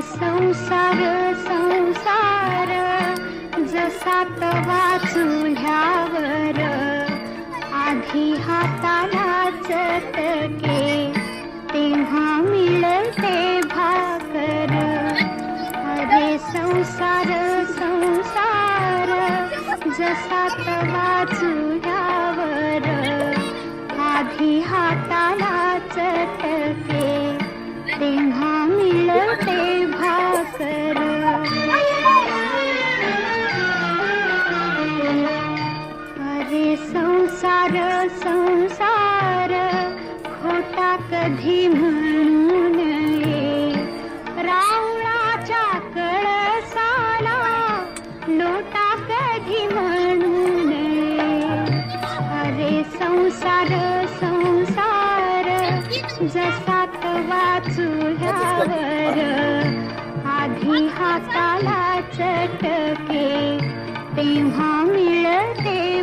संसार संसार, जसा तो तवा चुल्यावर आधी चत के तेव्हा मिळते भाकर. अरे संसार संसार, जसा तो तवा चुल्यावर आधी चत के तेव्हा मिळते सार संसार खोटा कधी म्हणू नये रावणाच्या कळसाला लोटा कधी म्हणू नये अरे संसार संसार जसा तवा चुऱ्यावर आधी हाताला चटके तेव्हा मिळते